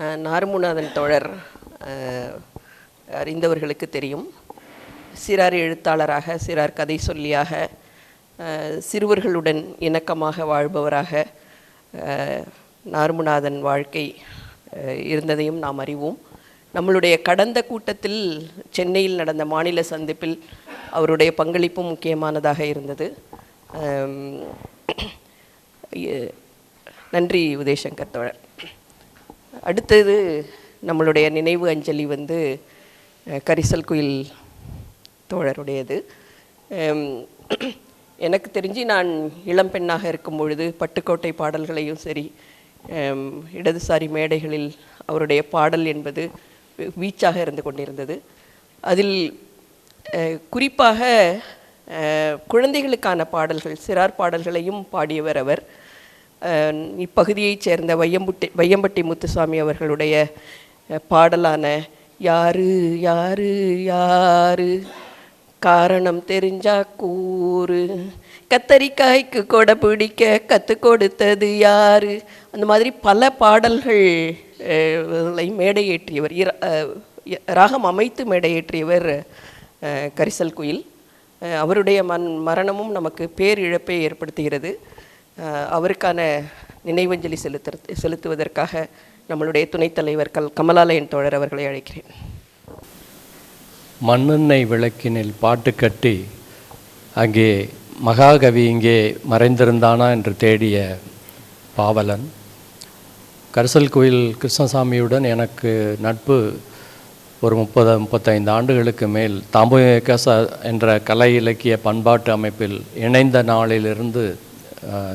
நார்முநாதன் தோழர் அறிந்தவர்களுக்கு தெரியும். சிறார் எழுத்தாளராக சிறார் கதை சொல்லியாக சிறுவர்களுடன் இணக்கமாக வாழ்பவராக நார்முநாதன் வாழ்க்கை இருந்ததையும் நாம் அறிவோம். நம்மளுடைய கடந்த கூட்டத்தில் சென்னையில் நடந்த மாநில சந்திப்பில் அவருடைய பங்களிப்பும் முக்கியமானதாக இருந்தது. நன்றி உதயசங்கர் தோழர். அடுத்தது நம்மளுடைய நினைவு அஞ்சலி வந்து கரிசல் குயில் தோழருடையது. எனக்கு தெரிஞ்சு நான் இளம் பெண்ணாக இருக்கும் பொழுது பட்டுக்கோட்டை பாடல்களையும் சரி இடதுசாரி மேடைகளில் அவருடைய பாடல் என்பது வீச்சாக இருந்து கொண்டிருந்தது. அதில் குறிப்பாக குழந்தைகளுக்கான பாடல்கள் சிறார் பாடல்களையும் பாடியவர் அவர். இப்பகுதியைச் சேர்ந்த வையம்புட்டி வையம்பட்டி முத்துசாமி அவர்களுடைய பாடலான யாரு யாரு யாரு? காரணம் தெரிஞ்சா கூறு. கத்தரிக்காய்க்கு கொடை பிடிக்க கற்றுக் கொடுத்தது யாரு? அந்த மாதிரி பல பாடல்கள் மேடையேற்றியவர் இர- ராகம் அமைத்து மேடையேற்றியவர் கரிசல் குயில். அவருடைய மன் மரணமும் நமக்கு பேரிழப்பை ஏற்படுத்துகிறது. அவருக்கான நினைவஞ்சலி செலுத்த செலுத்துவதற்காக நம்மளுடைய துணைத் தலைவர் கல் கமலாலயன் தோழர் அவர்களை அழைக்கிறேன். மண்ணெண்ணெய் விளக்கினில் பாட்டு கட்டி அங்கே மகாகவி இங்கே மறைந்திருந்தானா என்று தேடிய பாவலன் கரிசல் கோயில் கிருஷ்ணசாமியுடன் எனக்கு நட்பு ஒரு முப்பது முப்பத்தைந்து ஆண்டுகளுக்கு மேல் தாம்பு என்ற கலை இலக்கிய பண்பாட்டு அமைப்பில் இணைந்த நாளிலிருந்து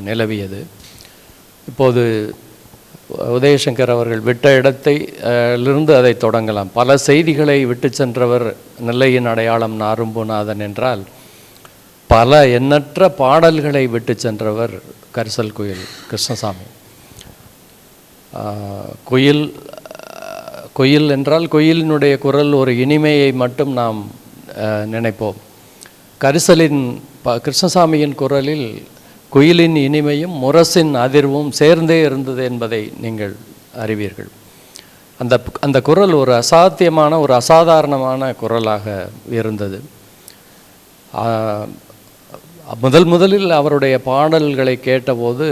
நிலவியது. இப்போது உதயசங்கர் அவர்கள் விட்ட இடத்தை லிருந்து அதை தொடங்கலாம். பல செய்திகளை விட்டு சென்றவர் நெல்லையின் அடையாளம் நாரும்புநாதன் என்றால் பல எண்ணற்ற பாடல்களை விட்டு சென்றவர் கரிசல் குயில் கிருஷ்ணசாமி. குயில் குயில் என்றால் குயிலினுடைய குரல் ஒரு இனிமையை மட்டும் நாம் நினைப்போம். கரிசலின் ப கிருஷ்ணசாமியின் குரலில் குயிலின் இனிமையும் முரசின் அதிர்வும் சேர்ந்தே இருந்தது என்பதை நீங்கள் அறிவீர்கள். அந்த அந்த குரல் ஒரு அசாத்தியமான ஒரு அசாதாரணமான குரலாக இருந்தது. முதல் முதலில் அவருடைய பாடல்களை கேட்டபோது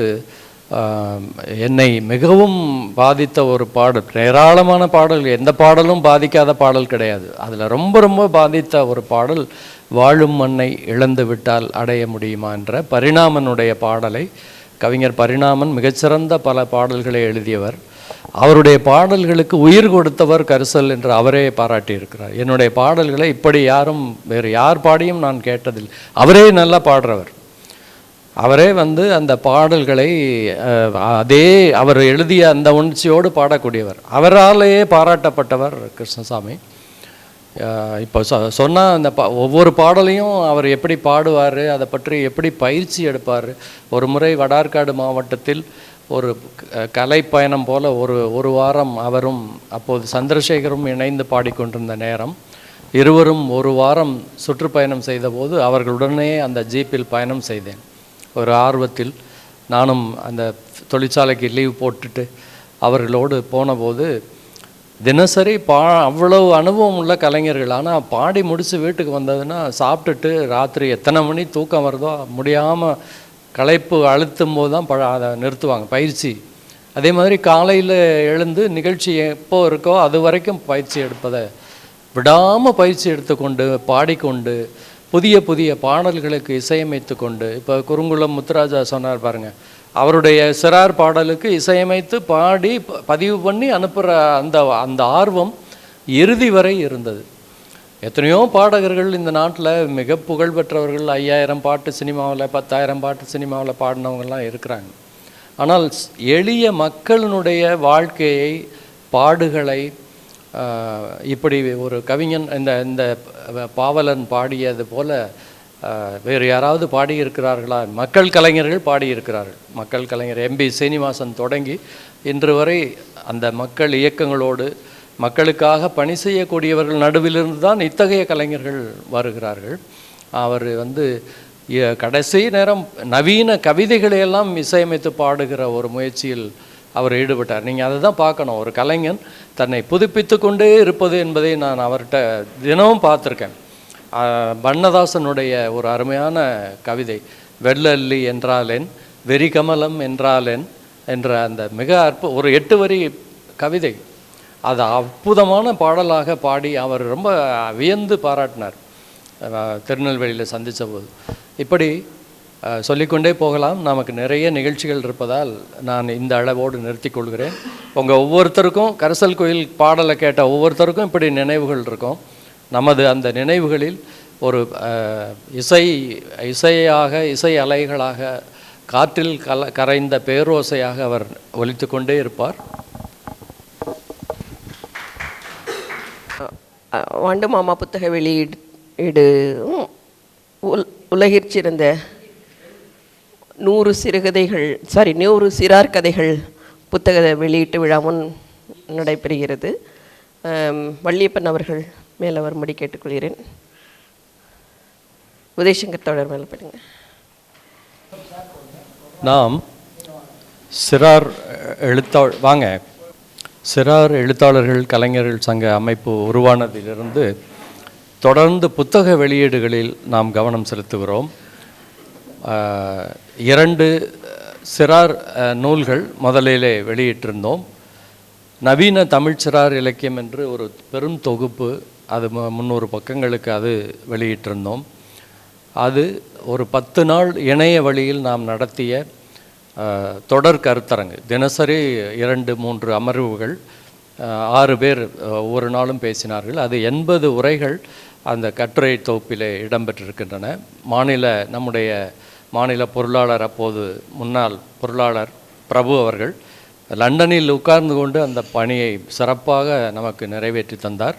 என்னை மிகவும் பாதித்த ஒரு பாடல் ஏராளமான பாடல் எந்த பாடலும் பாதிக்காத பாடல் கிடையாது. அதில் ரொம்ப ரொம்ப பாதித்த ஒரு பாடல் வாழும் மண்ணை இழந்து விட்டால் அடைய முடியுமா என்ற பரிணாமனுடைய பாடலை கவிஞர் பரிணாமன் மிகச்சிறந்த பல பாடல்களை எழுதியவர். அவருடைய பாடல்களுக்கு உயிர் கொடுத்தவர் கரிசல் என்று அவரே பாராட்டியிருக்கிறார். என்னுடைய பாடல்களை இப்படி யாரும் வேறு யார் பாடியும் நான் கேட்டதில்லை. அவரே நல்லா பாடுறவர். அவரே வந்து அந்த பாடல்களை அதே அவர் எழுதிய அந்த உணர்ச்சியோடு பாடக்கூடியவர். அவராலேயே பாராட்டப்பட்டவர் கிருஷ்ணசாமி. இப்போ சொ சொன்னால் அந்த பா ஒவ்வொரு பாடலையும் அவர் எப்படி பாடுவார் அதை பற்றி எப்படி பயிற்சி எடுப்பார். ஒரு முறை வடார்காடு மாவட்டத்தில் ஒரு கலை பயணம் போல ஒரு ஒரு வாரம் அவரும் அப்போது சந்திரசேகரும் இணைந்து பாடிக்கொண்டிருந்த நேரம் இருவரும் ஒரு வாரம் சுற்றுப்பயணம் செய்தபோது அவர்களுடனே அந்த ஜீப்பில் பயணம் செய்தேன். ஒரு ஆர்வத்தில் நானும் அந்த தொழிற்சாலைக்கு லீவ் போட்டுட்டு அவர்களோடு போனபோது தினசரி பா அவ்வளவு அனுபவம் உள்ள கலைஞர்கள். ஆனால் பாடி முடித்து வீட்டுக்கு வந்ததுன்னா சாப்பிட்டுட்டு ராத்திரி எத்தனை மணி தூக்கம் வருதோ முடியாமல் களைப்பு அழுத்தும் போது தான் ப அதை நிறுத்துவாங்க பயிற்சி. அதே மாதிரி காலையில் எழுந்து நிகழ்ச்சி எப்போ இருக்கோ அது வரைக்கும் பயிற்சி எடுப்பதை விடாமல் பயிற்சி எடுத்துக்கொண்டு பாடிக்கொண்டு புதிய புதிய பாடல்களுக்கு இசையமைத்து கொண்டு இப்போ குறுங்குளம் முத்துராஜா சொன்னார் பாருங்கள் அவருடைய சிறார் பாடலுக்கு இசையமைத்து பாடி பதிவு பண்ணி அனுப்புகிற அந்த அந்த ஆர்வம் இறுதி வரை இருந்தது. எத்தனையோ பாடகர்கள் இந்த நாட்டில் மிக புகழ் பெற்றவர்கள் ஐயாயிரம் பாட்டு சினிமாவில் பத்தாயிரம் பாட்டு சினிமாவில் பாடினவங்கெல்லாம் இருக்கிறாங்க. ஆனால் எளிய மக்களினுடைய வாழ்க்கையை பாடுகளை இப்படி ஒரு கவிஞன் இந்த இந்த பாவலன் பாடியது போல வேறு யாராவது பாடியிருக்கிறார்களா? மக்கள் கலைஞர்கள் பாடியிருக்கிறார்கள். மக்கள் கலைஞர் எம்பி சீனிவாசன் தொடங்கி இன்று வரை அந்த மக்கள் இயக்கங்களோடு மக்களுக்காக பணி செய்யக்கூடியவர்கள் நடுவிலிருந்து தான் இத்தகைய கலைஞர்கள் வருகிறார்கள். அவர் வந்து கடைசி நேரம் நவீன கவிதைகளை எல்லாம் இசையமைத்து பாடுகிற ஒரு முயற்சியில் அவர் ஈடுபட்டார். நீங்கள் அதை தான் பார்க்கணும். ஒரு கலைஞன் தன்னை புதுப்பித்து கொண்டே இருப்பது என்பதை நான் அவர்கிட்ட தினமும் பார்த்துருக்கேன். வண்ணதாசனுடைய ஒரு அருமையான கவிதை வெள்ளல்லி என்றாலென் வெறிகமலம் என்றாலென் என்ற அந்த மிக அற்பு ஒரு எட்டு வரி கவிதை. அது அற்புதமான பாடலாக பாடி அவர் ரொம்ப வியந்து பாராட்டினார். திருநெல்வேலியில் சந்தித்த போது இப்படி சொல்லிக்கொண்டே போகலாம் நமக்கு நிறைய நிகழ்ச்சிகள் இருப்பதால் நான் இந்த அளவோடு நிறுத்திக் கொள்கிறேன் உங்கள் ஒவ்வொருத்தருக்கும் கரசல் கோயில் பாடலை கேட்ட ஒவ்வொருத்தருக்கும் இப்படி நினைவுகள் இருக்கும் நமது அந்த நினைவுகளில் ஒரு இசை இசையாக இசை அலைகளாக காற்றில் கல கரைந்த பேரோசையாக அவர் ஒலித்து கொண்டே இருப்பார் ஆண்டு மாமா புத்தக வெளியீடு உலகிற்சிருந்த நூறு சிறுகதைகள் சாரி நூறு சிறார் கதைகள் புத்தக வெளியீட்டு விழா முன் நடைபெறுகிறது. வள்ளியப்பன் அவர்கள் மேலே வரும்படி கேட்டுக்கொள்கிறேன். உதயசங்கர் தொடர் மேலே படிங்க. நாம் சிறார் எழுத்தாள் வாங்க. சிறார் எழுத்தாளர்கள் கலைஞர்கள் சங்க அமைப்பு உருவானதிலிருந்து தொடர்ந்து புத்தக வெளியீடுகளில் நாம் கவனம் செலுத்துகிறோம். இரண்டு சிறார் நூல்கள் முதலிலே வெளியிட்டிருந்தோம். நவீன தமிழ் சிறார் இலக்கியம் என்று ஒரு பெரும் தொகுப்பு அது மு- முந்நூறு பக்கங்களுக்கு அது வெளியிட்டிருந்தோம். அது ஒரு பத்து நாள் இணைய வழியில் நாம் நடத்திய தொடர் கருத்தரங்கு. தினசரி இரண்டு மூன்று அமர்வுகள் ஆறு பேர் ஒவ்வொரு நாளும் பேசினார்கள். அது எண்பது உரைகள் அந்த கட்டுரை தொகுப்பிலே இடம்பெற்றிருக்கின்றன. மாநில நம்முடைய மாநில பொருளாளர் அப்போது முன்னாள் பொருளாளர் பிரபு அவர்கள் லண்டனில் உட்கார்ந்து கொண்டு அந்த பணியை சிறப்பாக நமக்கு நிறைவேற்றி தந்தார்.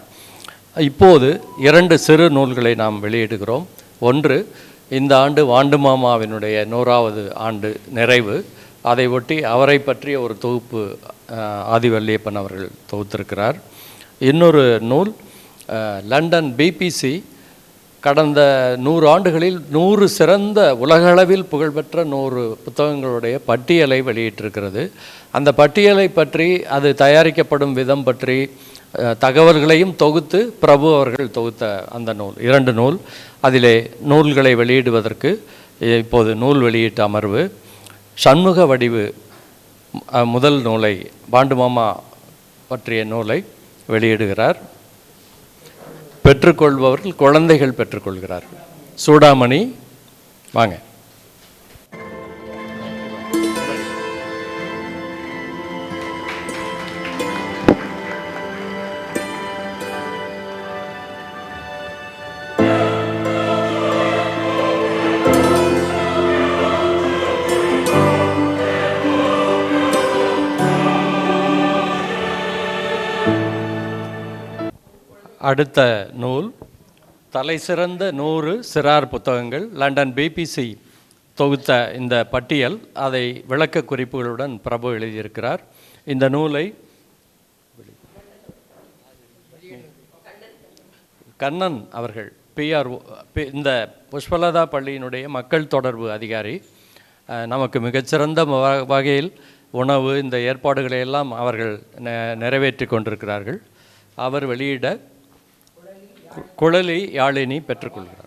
இப்போது இரண்டு சிறு நூல்களை நாம் வெளியிடுகிறோம். ஒன்று இந்த ஆண்டு வாண்டு மாமாவினுடைய நூறாவது ஆண்டு நிறைவு. அதை ஒட்டி அவரை பற்றிய ஒரு தொகுப்பு ஆதிவல்லியப்பன் அவர்கள் தொகுத்திருக்கிறார். இன்னொரு நூல் லண்டன் பிபிசி கடந்த நூறு ஆண்டுகளில் நூறு சிறந்த உலகளவில் புகழ்பெற்ற நூறு புத்தகங்களுடைய பட்டியலை வெளியிட்டிருக்கிறது. அந்த பட்டியலை பற்றி அது தயாரிக்கப்படும் விதம் பற்றி தகவல்களையும் தொகுத்து பிரபு அவர்கள் தொகுத்த அந்த நூல் இரண்டு நூல். அதிலே நூல்களை வெளியிடுவதற்கு இப்போது நூல் வெளியீட்டு அமர்வு சண்முக வடிவு முதல் நூலை பாண்டுமாமா பற்றிய நூலை வெளியிடுகிறார். பெற்றுக்கொள்பவர்கள் குழந்தைகள் பெற்றுக்கொள்கிறார்கள். சூடாமணி வாங்க. அடுத்த நூல் தலை சிறந்த நூறு சிறார் புத்தகங்கள் லண்டன் பிபிசி தொகுத்த இந்த பட்டியல் அதை விளக்க குறிப்புகளுடன் பிரபு எழுதியிருக்கிறார். இந்த நூலை கண்ணன் அவர்கள் பிஆர் இந்த புஷ்பலதா பள்ளியினுடைய மக்கள் தொடர்பு அதிகாரி நமக்கு மிகச்சிறந்த வகையில் உணவு இந்த ஏற்பாடுகளை எல்லாம் அவர்கள் நிறைவேற்றி கொண்டிருக்கிறார்கள். அவர் வெளியிட குழலி யாழினி பெற்றுக்கொள்கிறார்.